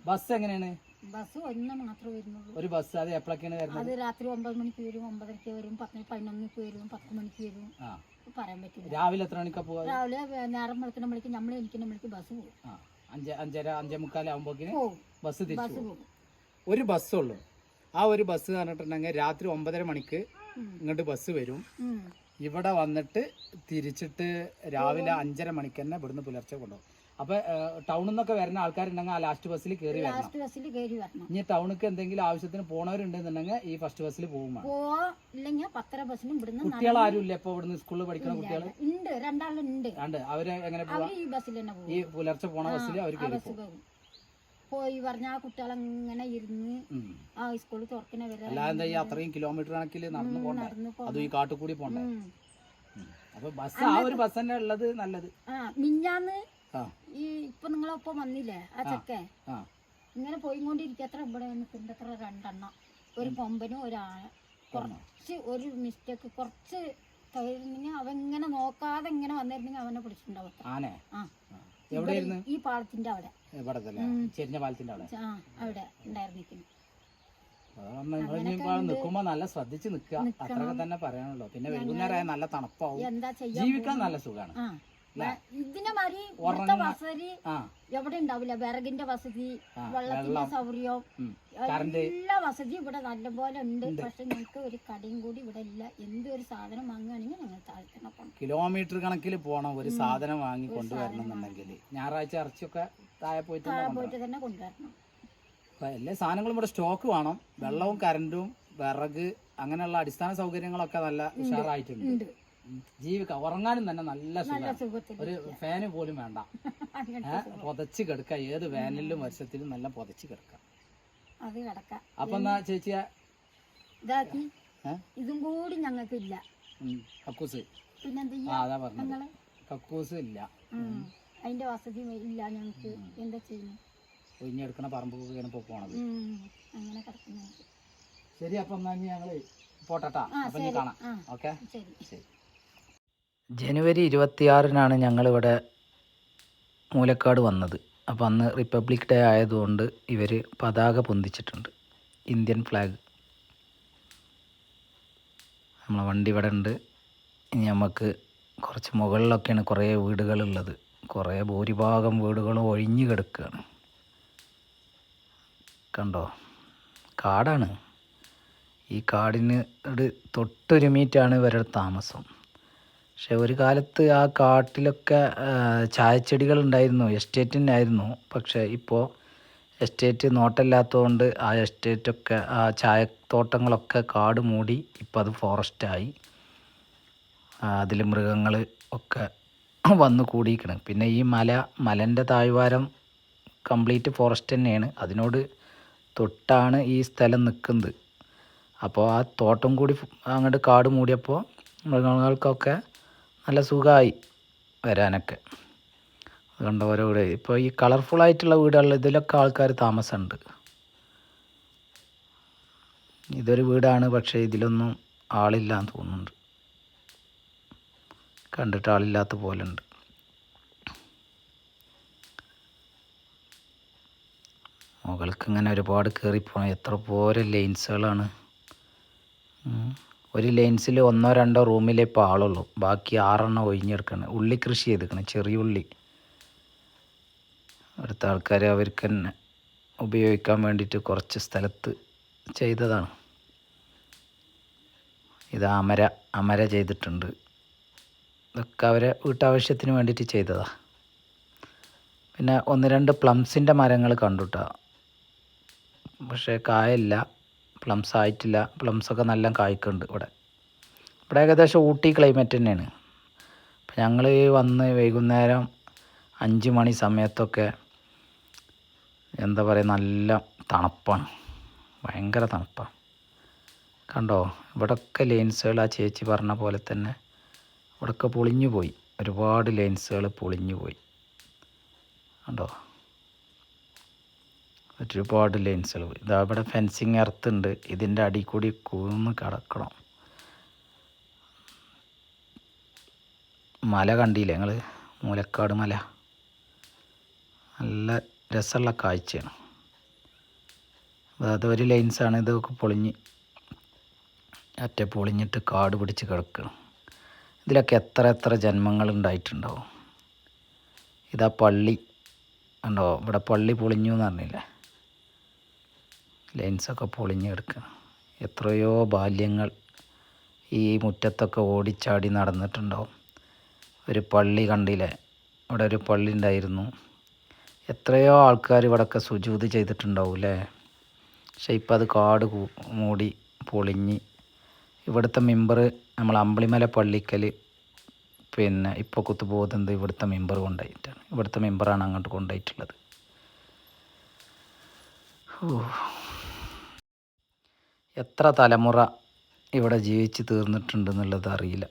ബസ് എങ്ങനെയാണ്? ബസ് ഒന്ന് മാത്രമേ വരുന്നുള്ളൂ. ഒരു ബസ് അത് എപ്പോഴൊക്കെയാണ് വരുന്നത്? അത് രാത്രി ഒമ്പത് മണിക്ക് വരും ഒമ്പതരക്ക് വരും പത്ത് പതിനൊന്നിക്ക് വരും പത്ത് മണിക്ക് വരും. പറയാൻ പറ്റില്ല. രാവിലെ എത്ര മണിക്കാ പോവാ? രാവിലെ നേരം വെളുക്കുന്ന മണിക്ക് നമ്മൾ എനിക്കുന്ന മണിക്ക് ബസ് പോകും. അഞ്ച് അഞ്ചര അഞ്ചേ മുക്കാലാകുമ്പോക്കിന് പോകും. ബസ് തിരിച്ചു പോകും. ഒരു ബസ്സുള്ളൂ ആ ഒരു ബസ് പറഞ്ഞിട്ടുണ്ടെങ്കിൽ രാത്രി ഒമ്പതര മണിക്ക്. ഇങ്ങോട്ട് ബസ് വരും. ഇവിടെ വന്നിട്ട് തിരിച്ചിട്ട് രാവിലെ അഞ്ചര മണിക്ക് തന്നെ ഇവിടുന്ന് പുലർച്ചെ കൊണ്ടുപോകും. അപ്പൊ ടൗണിൽ നിന്നൊക്കെ വരുന്ന ആൾക്കാരുണ്ടെങ്കിൽ ആ ലാസ്റ്റ് ബസ്സിൽ കയറി വരണം. ബസ്സിൽ കയറി വരണം. ഇനി ടൗണിക്ക് എന്തെങ്കിലും ആവശ്യത്തിന് പോണവരുണ്ടെന്നുണ്ടെങ്കിൽ ഈ ഫസ്റ്റ് ബസ്സിൽ പോകും കുട്ടികളാരുല്ല ഇല്ലെങ്കിൽ പത്തര ഇവിടുന്ന് കുട്ടികൾ ആരും ഇല്ല ഇപ്പൊ ഇവിടുന്ന് സ്കൂളിൽ പഠിക്കുന്ന കുട്ടികൾ ഉണ്ട് രണ്ടാളുണ്ട്. അവർ എങ്ങനെ ഈ ബസ്സിൽ തന്നെ ഈ പുലർച്ചെ പോണ ബസ്സിൽ അവർ കയറി പോകും. പോയി പറഞ്ഞ ആ കുട്ടികളങ്ങനെ ഇരുന്ന് ആ സ്കൂളിൽ തുറക്കണ വരെ അല്ലാതെ അത്രയും കിലോമീറ്റർ കണക്കിൽ നടന്നു പോണ്ടേ? നടന്ന് പോ അതും ഈ കാട്ടുകൂടി പോണ്ടേ. ഉം. അപ്പൊ ബസ് ആ ഒരു ബസ് തന്നെ ഉള്ളത് നല്ലത്. ആ മിഞ്ഞാന്ന് ഈ ഇപ്പൊ നിങ്ങളൊപ്പം വന്നില്ലേ ആ ചെക്കൻ? ഇങ്ങനെ പോയിക്കൊണ്ടിരിക്കത്ര ഇവിടെ നിൽക്കുന്നുണ്ട് അത്ര രണ്ടെണ്ണം. ഒരു കൊമ്പനും ഒരാൾ കുറച്ച് ഒരു മിസ്റ്റേക്ക് കുറച്ച് അവൻ ഇങ്ങനെ നോക്കാതെ ഇങ്ങനെ വന്നിരുന്നെങ്കിൽ അവനെ പിടിച്ചിട്ടുണ്ടാവും. ആ. എവിടെയായിരുന്നു ഈ പാളത്തിന്റെ അവിടെ. തന്നെ ചെരിഞ്ഞ പാലത്തിന്റെ അവിടെ. ആ അവിടെ ഉണ്ടായിരുന്നു നിൽക്കുമ്പോ നല്ല ശ്രദ്ധിച്ച് നിക്കുക അത്രയൊക്കെ തന്നെ പറയാനുള്ളൂ. പിന്നെ വൈകുന്നേരമായ നല്ല തണുപ്പാവും. ജീവിക്കാൻ നല്ല സുഖമാണ്. ആ വ- ഇതിനെ മാതിരി ഇവിടുത്തെ വസതി എവിടെ ഉണ്ടാവില്ല. വിറകിന്റെ വസതി വെള്ളത്തിന്റെ സൗകര്യം എല്ലാ വസതി ഇവിടെ നല്ലപോലെ ഉണ്ട്. പക്ഷെ ഞങ്ങൾക്ക് ഒരു കടയും കൂടി ഇവിടെ ഇല്ല. എന്തൊരു സാധനം വാങ്ങുകയാണെങ്കിൽ ഞങ്ങൾ താഴ്ത്തണം. കിലോമീറ്റർ കണക്കിൽ പോണം ഒരു സാധനം വാങ്ങി കൊണ്ടുവരണം എന്നുണ്ടെങ്കിൽ. ഞായറാഴ്ച ഇറച്ചിയൊക്കെ താഴെ പോയിട്ട് തന്നെ കൊണ്ടുവരണം. പോയിട്ട് തന്നെ കൊണ്ടുവരണം. എല്ലാ സാധനങ്ങളും ഇവിടെ സ്റ്റോക്ക് വേണം. വെള്ളവും കറണ്ടും വിറക് അങ്ങനെയുള്ള അടിസ്ഥാന സൗകര്യങ്ങളൊക്കെ നല്ല ഉഷാറായിട്ടുണ്ട്. ജീവിക്കാം ഉറങ്ങാനും തന്നെ നല്ല സുഖം ഒരു ഫാന് പോലും വേണ്ട. (laughs) പൊതച്ച് കിടക്ക ഏത് വേനലിലും വർഷത്തിലും നല്ല പൊതച്ച് കിടക്കാം അത് കിടക്കാം അപ്പൊ എന്നാ ചേച്ചിയ? ഇതാക്കി ഇതും കൂടി ഞങ്ങൾക്ക് ഇല്ല കക്കൂസ്. പിന്നെന്ത് പറഞ്ഞത്. കക്കൂസ് ഇല്ല. അതിന്റെ വസതി ഇല്ല ഞങ്ങൾക്ക്. എന്താ ചെയ്യുന്നു ഒഴിഞ്ഞെടുക്കണ പറമ്പൊക്കെ ഇങ്ങനെ ഇപ്പോൾ പോണത്. അങ്ങനെ ശരി അപ്പം എന്നാ ഞങ്ങൾ ഞങ്ങൾ പോട്ടട്ടാ അപ്പം കാണാം. ഓക്കെ? ശരി. ജനുവരി ഇരുപത്തിയാറിനാണ് ഞങ്ങളിവിടെ മൂലക്കാട് വന്നത്. അപ്പോൾ അന്ന് റിപ്പബ്ലിക് ഡേ ആയതുകൊണ്ട് ഇവർ പതാക പൊന്തിച്ചിട്ടുണ്ട്. Indian flag. നമ്മളെ വണ്ടി ഇവിടെ ഉണ്ട്. ഇനി നമുക്ക് കുറച്ച് മുകളിലൊക്കെയാണ് കുറേ വീടുകളുള്ളത്. കുറേ ഭൂരിഭാഗം വീടുകളും ഒഴിഞ്ഞു കിടക്കുകയാണ്. കണ്ടോ? കാടാണ്. ഈ കാടിന് മീറ്റാണ് ഇവരുടെ താമസം. പക്ഷെ ഒരു കാലത്ത് ആ കാട്ടിലൊക്കെ ചായച്ചെടികൾ ഉണ്ടായിരുന്നു എസ്റ്റേറ്റിനായിരുന്നു പക്ഷേ ഇപ്പോൾ എസ്റ്റേറ്റ് നോട്ടമില്ലാത്തതുകൊണ്ട് ആ എസ്റ്റേറ്റൊക്കെ ആ ചായത്തോട്ടങ്ങളൊക്കെ കാട് മൂടി ഇപ്പോൾ അത് ഫോറസ്റ്റായി. അതിൽ മൃഗങ്ങൾ ഒക്കെ വന്നു കൂടിയിരിക്കണം. പിന്നെ ഈ മല മലന്റെ താഴ്വാരം കംപ്ലീറ്റ് ഫോറസ്റ്റ് തന്നെയാണ്. അതിനോട് തൊട്ടാണ് ഈ സ്ഥലം നിൽക്കുന്നത് അപ്പോൾ ആ തോട്ടം കൂടി അങ്ങോട്ട് കാട് മൂടിയപ്പോൾ മൃഗങ്ങൾക്കൊക്കെ നല്ല സുഖമായി വരാനൊക്കെ. അതുകൊണ്ട് ഓരോ വീട് ഇപ്പോൾ ഈ കളർഫുൾ ആയിട്ടുള്ള വീടുകളിൽ ഇതിലൊക്കെ ആൾക്കാർ താമസമുണ്ട്. ഇതൊരു വീടാണ് പക്ഷേ ഇതിലൊന്നും ആളില്ല എന്ന് തോന്നുന്നുണ്ട്. കണ്ടിട്ട് ആളില്ലാത്ത പോലെ ഉണ്ട് മുകൾക്ക് ഇങ്ങനെ ഒരുപാട് കയറിപ്പോണം എത്ര പോരെ ലൈൻസുകളാണ്. ഒരു ലെയിൻസിൽ ഒന്നോ രണ്ടോ റൂമിലേ ഇപ്പോൾ ആളുള്ളൂ. ബാക്കി ആറെണ്ണം ഒഴിഞ്ഞെടുക്കണം. ഉള്ളി കൃഷി ചെയ്തിരിക്കണം. ചെറിയ ഉള്ളി. അടുത്ത ആൾക്കാർ അവർക്ക് തന്നെ ഉപയോഗിക്കാൻ വേണ്ടിയിട്ട് കുറച്ച് സ്ഥലത്ത് ചെയ്തതാണ്. ഇത് അമര അമര ചെയ്തിട്ടുണ്ട്. ഇതൊക്കെ അവരെ വീട്ടാവശ്യത്തിന് വേണ്ടിയിട്ട് ചെയ്തതാണ് പിന്നെ ഒന്ന് രണ്ട് പ്ലംസിന്റെ മരങ്ങൾ കണ്ടുട്ടാ. പക്ഷേ കായല്ല. പ്ലംസ് ആയിട്ടില്ല. പ്ലംസൊക്കെ നല്ല കായ്ക്കുന്നുണ്ട് ഇവിടെ. ഇവിടെ ഏകദേശം ഊട്ടി ക്ലൈമറ്റ് തന്നെയാണ്. അപ്പം ഞങ്ങൾ വന്ന് വൈകുന്നേരം അഞ്ച് മണി സമയത്തൊക്കെ എന്താ പറയുക നല്ല തണുപ്പാണ്. ഭയങ്കര തണുപ്പാണ് കണ്ടോ? ഇവിടൊക്കെ ലെയിൻസുകൾ ആ ചേച്ചി പറഞ്ഞ പോലെ തന്നെ ഇവിടൊക്കെ പൊളിഞ്ഞു പോയി. ഒരുപാട് ലെയിൻസുകൾ പൊളിഞ്ഞു പോയി. കണ്ടോ? ഒരുപാട് ലെയിൻസുകൾ ഇതാ ഇവിടെ ഫെൻസിങ് എർത്തുണ്ട് ഇതിന്റെ അടി കൂടി കൂന്ന് കിടക്കണം. മല കണ്ടില്ലേ ഞങ്ങൾ മൂലക്കാട് മല. നല്ല രസമുള്ള കാഴ്ചയാണ്. അതായത് ഒരു ലൈൻസാണ് ഇതൊക്കെ പൊളിഞ്ഞ് അറ്റ പൊളിഞ്ഞിട്ട് കാട് പിടിച്ച് കിടക്കണം. ഇതിലൊക്കെ എത്ര എത്ര ജന്മങ്ങൾ ഉണ്ടായിട്ടുണ്ടാവും. ഇതാ പള്ളി. ഉണ്ടോ ഇവിടെ പള്ളി പൊളിഞ്ഞു എന്ന് പറഞ്ഞില്ലേ? ലൈൻസൊക്കെ പൊളിഞ്ഞെടുക്കുക. എത്രയോ ബാല്യങ്ങൾ ഈ മുറ്റത്തൊക്കെ ഓടിച്ചാടി നടന്നിട്ടുണ്ടാവും. ഒരു പള്ളി കണ്ടില്ലേ? ഇവിടെ ഒരു പള്ളി ഉണ്ടായിരുന്നു. എത്രയോ ആൾക്കാർ ഇവിടെയൊക്കെ സുജൂത് ചെയ്തിട്ടുണ്ടാവും അല്ലേ പക്ഷെ ഇപ്പം അത് കാട് മൂടി പൊളിഞ്ഞ് ഇവിടുത്തെ മെമ്പർ നമ്മൾ അമ്പിളിമല പള്ളിക്കൽ പിന്നെ ഇപ്പോൾ കുത്തുപോകുന്നത് ഇവിടുത്തെ മെമ്പർ കൊണ്ടുപോയിട്ടാണ്. ഇവിടുത്തെ മെമ്പറാണ് അങ്ങോട്ട് കൊണ്ടുപോയിട്ടുള്ളത്. ഓ. എത്ര തലമുറ ഇവിടെ ജീവിച്ച് തീർന്നിട്ടുണ്ടെന്നുള്ളത് അറിയില്ല.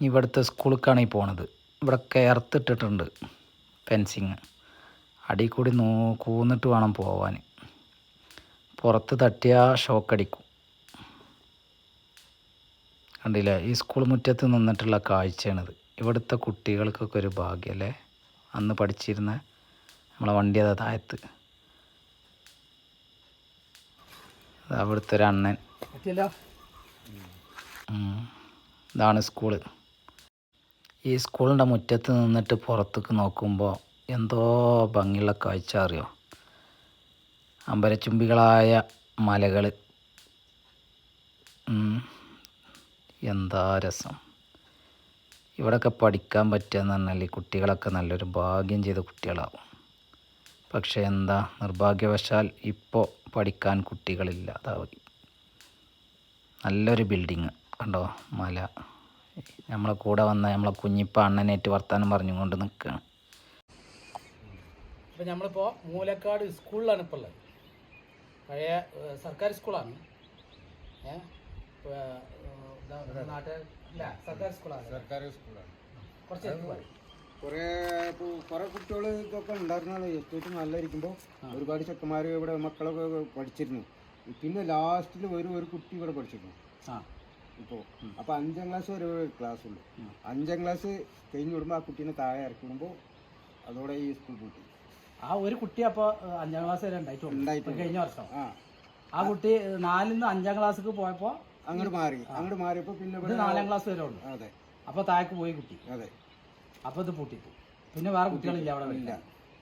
ഇവിടുത്തെ സ്കൂളിലേക്കാണ് പോണത്. ഇവിടെ കയർത്തിട്ടിട്ടുണ്ട് ഫെൻസിങ് അടി കൂടി നോ കൂന്നിട്ട് വേണം പോവാൻ. പുറത്ത് തട്ടിയാൽ ഷോക്കടിക്കും കണ്ടില്ലേ? ഈ സ്കൂൾ മുറ്റത്ത് നിന്നിട്ടുള്ള കാഴ്ചയാണിത്. ഇവിടുത്തെ കുട്ടികൾക്കൊക്കെ ഒരു ഭാഗ്യമല്ലേ അന്ന് പഠിച്ചിരുന്ന നമ്മളെ വണ്ടി ഇത് അവിടുത്തെ ഒരു അണ്ണൻ. ഇതാണ് സ്കൂൾ. ഈ സ്കൂളിന്റെ മുറ്റത്ത് നിന്നിട്ട് പുറത്തേക്ക് നോക്കുമ്പോൾ എന്തോ ഭംഗിയുള്ള കാഴ്ച അറിയോ? അമ്പരച്ചുംബികളായ മലകൾ എന്താ രസം. ഇവിടെയൊക്കെ പഠിക്കാൻ പറ്റുക എന്ന് പറഞ്ഞാൽ ഈ കുട്ടികളൊക്കെ നല്ലൊരു ഭാഗ്യം ചെയ്ത കുട്ടികളാവും. പക്ഷേ എന്താ നിർഭാഗ്യവശാൽ ഇപ്പോൾ പഠിക്കാൻ കുട്ടികളില്ലാതാവും നല്ലൊരു ബിൽഡിങ് കണ്ടോ മല. നമ്മളെ കൂടെ വന്ന നമ്മളെ കുഞ്ഞിപ്പ അണ്ണനേറ്റ് വർത്താനം പറഞ്ഞുകൊണ്ട് നിൽക്കുകയാണ് അപ്പം നമ്മളിപ്പോൾ മൂലക്കാട് സ്കൂളിലാണ് ഇപ്പോൾ ഉള്ളത്. പഴയ സർക്കാർ സ്കൂളാണ്. ഇപ്പൊ, ഇല്ല സർക്കാർ സ്കൂളാണ്. സർക്കാർ സ്കൂളാണ്. കുറച്ച് കുറേ കുറേ കുട്ടികൾ ഇതൊക്കെ ഉണ്ടായിരുന്നത് എസ്റ്റേറ്റ് നല്ലതായിരിക്കുമ്പോൾ ഒരുപാട് ചെക്കന്മാർ ഇവിടെ മക്കളൊക്കെ പഠിച്ചിരുന്നു. പിന്നെ ലാസ്റ്റിൽ ഒരു ഒരു കുട്ടി ഇവിടെ പഠിച്ചിരുന്നു. ഇപ്പോൾ അപ്പോൾ അഞ്ചാം ക്ലാസ് വരെ ക്ലാസ് ഉണ്ട് അഞ്ചാം ക്ലാസ് കഴിഞ്ഞ് വിടുമ്പോൾ ആ കുട്ടീനെ താഴെ ഇറക്കിവിടുമ്പോൾ അതോടെ ഈ സ്കൂൾ പൂട്ടി. ആ ഒരു കുട്ടി അപ്പോൾ അഞ്ചാം ക്ലാസ് വരെ ഉണ്ടായിട്ടുള്ളൂ. ഉണ്ടായിട്ടുള്ളൂ. കഴിഞ്ഞ വർഷം. ആ. കുട്ടി നാലിൽ നിന്ന് അഞ്ചാം ക്ലാസ്സിക്ക് പോയപ്പോൾ അങ്ങോട്ട് മാറി. അങ്ങോട്ട് മാറിയപ്പോൾ പിന്നെ നാലാം ക്ലാസ് വരെ ഉണ്ട് അതെ. അപ്പോൾ താഴേക്ക് പോയി കുട്ടി. അതെ. അപ്പോൾ ഇത് പൂട്ടിട്ടു പിന്നെ വേറെ കുട്ടികളില്ല അവിടെ ഇല്ല. വരില്ല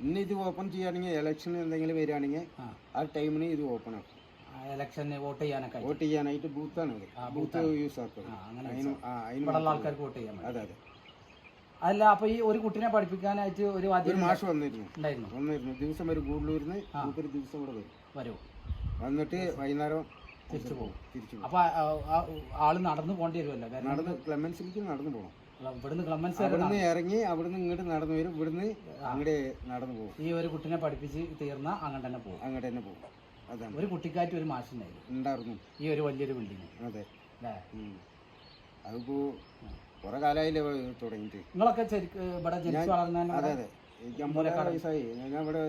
ഇന്ന് ഇത് ഓപ്പൺ ചെയ്യുകയാണെങ്കിൽ ഇലക്ഷൻ എന്തെങ്കിലും വരികയാണെങ്കിൽ ആ. ടൈമിന് ഇത് ഓപ്പൺ ആക്കും. ഇലക്ഷന് വോട്ട് ചെയ്യാനൊക്കെ വോട്ട് ചെയ്യാനായിട്ട് ബൂത്താണ് ഇത്. ബൂത്ത് യൂസ് ആക്കും. അതിന് ആ അതിന് ഇവിടെയുള്ള ആൾക്കാർക്ക് വോട്ട് ചെയ്യാൻ പറ്റും അതെ അതെ. അല്ല അപ്പോൾ ഈ ഒരു കുട്ടിനെ പഠിപ്പിക്കാനായിട്ട് ഒരു ഒരു വാദ്യം മാഷ് വന്നിരുന്നു. ഉണ്ടായിരുന്നു. വന്നിരുന്നു. ദിവസം ഒരു ഗൂഡ്ലൂരിന്ന് നമുക്കൊരു ദിവസം കൂടെ വരും. വരൂ. വന്നിട്ട് വൈകുന്നേരം തിരിച്ചു പോകും. തിരിച്ചു പോകും. അപ്പോൾ ആൾ നടന്നു പോകേണ്ടി വരുമല്ലോ. വരണം. നടന്ന് ക്ലെമൻസിലേക്ക് നടന്നു പോകണം. ഇവിടുന്ന് ക്ലമൻസ് അവിടുന്ന് ഇറങ്ങി അവിടുന്ന് ഇങ്ങോട്ട് നടന്നു വരും. ഇവിടുന്ന് അങ്ങോട്ട് നടന്നു പോകും. ഈ ഒരു കുട്ടിനെ പഠിപ്പിച്ച് തീർന്ന അങ്ങോട്ട് തന്നെ പോകും. അങ്ങോട്ട് തന്നെ പോകും. അതാണ്. ഒരു കുട്ടിക്കാറ്റ് ഒരു മാഷുണ്ടായിരുന്നു. ഉണ്ടായിരുന്നു. ഈ ഒരു വലിയൊരു ബിൽഡിങ് അതെ. അല്ലേ. അതിപ്പോ കുറെ കാലായില്ലേ തുടങ്ങിട്ട് തുടങ്ങിയിട്ട്. നിങ്ങളൊക്കെ ശരിക്ക് ഇവിടെ ജനിച്ചു വളർന്ന അതെ അതെ. എനിക്ക് അമ്പത്താറ് വയസ്സായി. ഞാൻ ഇവിടെ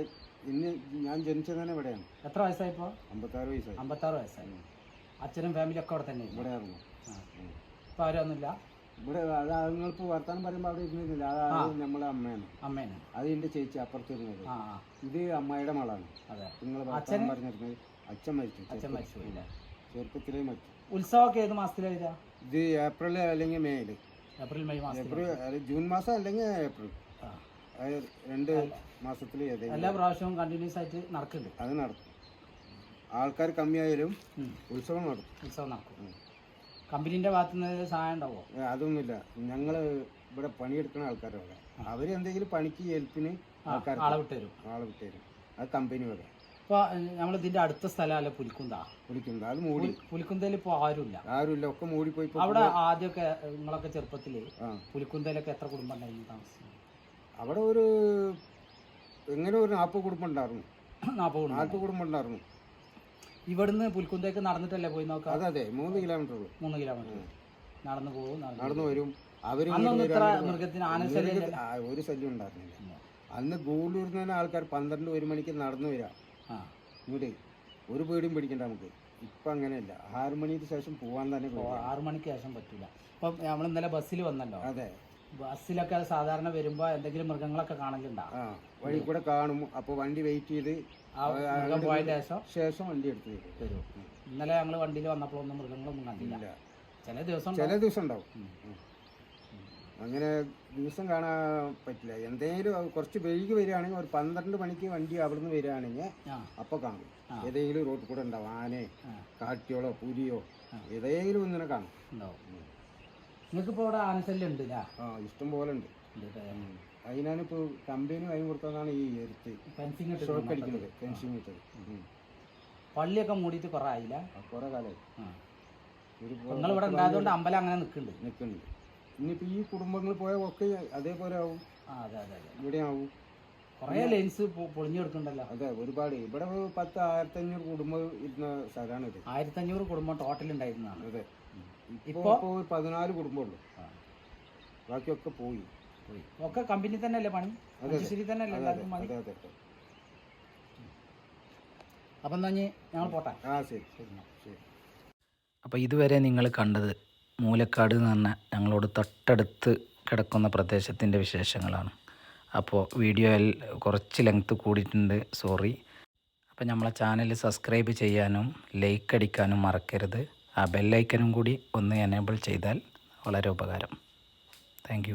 ഇന്ന് ഞാൻ ജനിച്ചത് തന്നെ ഇവിടെയാണ്. എത്ര വയസ്സായി വയസ്സായിപ്പോ അമ്പത്താറ് വയസ്സായി. അമ്പത്താറ് വയസ്സായി. അച്ഛനും ഫാമിലി ഒക്കെ അവിടെ തന്നെ ഇവിടെ ആയിരുന്നു ഉം. ഇവിടെ അതാ നിങ്ങളിപ്പോ വർത്താനം പറയുമ്പോ അവിടെ ഇരുന്നില്ല അതാണ് നമ്മളെ അമ്മയാണ്. അമ്മേനെ അത് എന്റെ ചേച്ചി അപ്പുറത്തിരുന്നത് ആ ആ. ഇത് അമ്മയുടെ മകളാണ്. അതെ. നിങ്ങൾ വർത്താനം പറഞ്ഞിരുന്നത് അച്ഛൻ മരിച്ചു. അച്ഛൻ മരിച്ചു പോയില്ലേ ചെറുപ്പത്തിലേ മരിച്ചു. ഉത്സവമൊക്കെ ഏത് മാസത്തിലാണ് വരിക? ഇത് ഏപ്രിൽ അല്ലെങ്കിൽ മേയിൽ. ഏപ്രിൽ മെയ് മാസത്തിൽ ഏപ്രിൽ ജൂൺ മാസം അല്ലെങ്കിൽ ഏപ്രിൽ. ആ. അത് രണ്ട് മാസത്തിൽ ഏതെങ്കിലും. എല്ലാ പ്രാവശ്യവും കണ്ടിന്യൂസ് ആയിട്ട് നടക്കുന്നുണ്ട്. അത് നടക്കും. ആൾക്കാർ കമ്മിയായാലും ഉത്സവം നടക്കും. ഉത്സവം നടക്കും. കമ്പനീന്റെ ഭാഗത്തു നിന്ന് സഹായം ഉണ്ടാവോ? അതൊന്നുമില്ല. ഞങ്ങൾ ഇവിടെ പണിയെടുക്കുന്ന ആൾക്കാരവിടെ. അവർ എന്തെങ്കിലും പണിക്ക് ഹെൽപ്പിന് ആൾക്കാർ ആളെ വിട്ടുതരും. ആളെ വിട്ടുതരും. അത് കമ്പനി വരെ. ഇപ്പൊ നമ്മൾ ഇതിന്റെ അടുത്ത സ്ഥലമല്ല പുലിക്കുന്ത? പുലിക്കുന്ത. അത് മൂടി. പുലിക്കുന്തയിൽ ഇപ്പൊ ആരുമില്ല. ആരുമില്ല. ഒക്കെ മൂടി പോയി അവിടെ ആദ്യമൊക്കെ നിങ്ങളൊക്കെ ചെറുപ്പത്തിൽ പുലിക്കുന്തയിലൊക്കെ എത്ര കുടുംബം ഉണ്ടായിരുന്നു അവിടെ ഒരു എങ്ങനെ ഒരു നാൽപ്പത് കുടുംബം ഉണ്ടായിരുന്നു. നാൽപ്പത് കുടുംബം നാൽപ്പത് കുടുംബം ഉണ്ടായിരുന്നു. ഇവിടുന്ന് പുൽക്കുന്തേക്ക് നടന്നിട്ടല്ലേ പോയി നോക്കാം? അതെ അതെ മൂന്ന് കിലോമീറ്റർ ഉള്ളൂ. മൂന്ന് കിലോമീറ്റർ നടന്നു പോകും നടന്നു വരും. അവർ ഇത്ര മൃഗത്തിന് ഒരു ശല്യം ഉണ്ടായിരുന്നില്ല. അന്ന് ഗൂഡൂരിൽ നിന്ന് ആൾക്കാർ പന്ത്രണ്ട് ഒരു മണിക്ക് നടന്നു വരാം. ആ. ഇങ്ങോട്ട് ഒരു പേടിയും പിടിക്കണ്ട നമുക്ക്. ഇപ്പം അങ്ങനെയല്ല. ആറു മണിക്ക് ശേഷം പോകാൻ തന്നെ ആറു മണിക്ക് ശേഷം പറ്റില്ല ഇപ്പം നമ്മൾ ഇന്നലെ ബസ്സിൽ വന്നല്ലോ. അതെ. ബസ്സിലൊക്കെ സാധാരണ വരുമ്പോൾ എന്തെങ്കിലും മൃഗങ്ങളൊക്കെ കാണലുണ്ടാ? വഴി കൂടെ കാണും. അപ്പോൾ വണ്ടി വെയിറ്റ് ചെയ്ത് മൃഗം പോയതിന്റെ ശേഷം? ശേഷം വണ്ടി എടുത്ത് തരും. ഇന്നലെ ഞങ്ങൾ വണ്ടിയിൽ വന്നപ്പോഴൊന്നും മൃഗങ്ങളൊന്നും കണ്ടില്ല. ചില ദിവസം ചില ദിവസം ഉണ്ടാവും. അങ്ങനെ ദിവസം കാണാൻ പറ്റില്ല. എന്തെങ്കിലും കുറച്ച് വൈകി വരികയാണെങ്കിൽ ഒരു പന്ത്രണ്ട് മണിക്ക് വണ്ടി അവിടുന്ന് വരികയാണെങ്കിൽ അപ്പൊ അപ്പോൾ കാണും. ഏതെങ്കിലും റോഡ് കൂടെ ഉണ്ടാവും. ആനയോ കാട്ടിയോളോ പുലിയോ ഏതെങ്കിലും ഒന്നിനെ കാണും. ഉണ്ടാവും. നിങ്ങൾക്ക് ഇപ്പോൾ ഇവിടെ ആനശല്യം ഉണ്ട്? ആ ഇഷ്ടം പോലെ ഉണ്ട്. അതിനാണ് ഇപ്പോൾ കമ്പനി വാങ്ങി കൊടുത്തതാണ് ഈ എരുത്ത്. ഫെൻസിങ് ഷോക്ക് അടിക്കുന്നത് ഫെൻസിങ് ഇട്ടത്. പള്ളിയൊക്കെ മൂടിയിട്ട് കുറേ ആയില്ല? കുറേ കാലമായി ആ. ഒരു നിങ്ങൾ ഇവിടെ ഉണ്ടായതുകൊണ്ട് അമ്പലം അങ്ങനെ നിൽക്കുന്നുണ്ട്. നിൽക്കുന്നുണ്ട്. ഇനിയിപ്പോൾ ഈ കുടുംബങ്ങൾ പോയ ഒക്കെ അതേപോലെ ആവും. ആ അതെ അതെ അതെ. ഇവിടെ ആവും. കുറേ ലെൻസ് പൊളിഞ്ഞു കൊടുക്കണ്ടല്ലോ അതെ ഒരുപാട്. ഇവിടെ പത്ത് ആയിരത്തി അഞ്ഞൂറ് കുടുംബം ഇരുന്ന സ്ഥലമാണ് ഇത്. ആയിരത്തഞ്ഞൂറ് കുടുംബം ടോട്ടൽ ഉണ്ടായിരുന്നതാണ്. അതെ. ഇപ്പോ ഇപ്പോൾ ഇപ്പോൾ പതിനാല് കുടുംബമുള്ളൂ ബാക്കിയൊക്കെ പോയി. പോയി ഒക്കെ കമ്പനി തന്നെ അല്ലേ പണി മഞ്ചേശ്വരി തന്നെ അല്ലേ എല്ലാവർക്കും അപ്പം എന്നാ ഞങ്ങൾ പോട്ടെ. ആ ശരി ശരി. ശരി. അപ്പോൾ ഇതുവരെ നിങ്ങൾ കണ്ടത് മൂലക്കാട് എന്ന് പറഞ്ഞ ഞങ്ങളോട് തൊട്ടടുത്ത് കിടക്കുന്ന പ്രദേശത്തിന്റെ വിശേഷങ്ങളാണ്. അപ്പോൾ വീഡിയോയിൽ കുറച്ച് ലെങ്ത്ത് കൂടിയിട്ടുണ്ട് സോറി അപ്പോൾ നമ്മളെ ചാനൽ സബ്സ്ക്രൈബ് ചെയ്യാനും ലൈക്ക് അടിക്കാനും മറക്കരുത്. ആ ബെല്ലൈക്കനും കൂടി ഒന്ന് എനേബിൾ ചെയ്താൽ വളരെ ഉപകാരം. താങ്ക്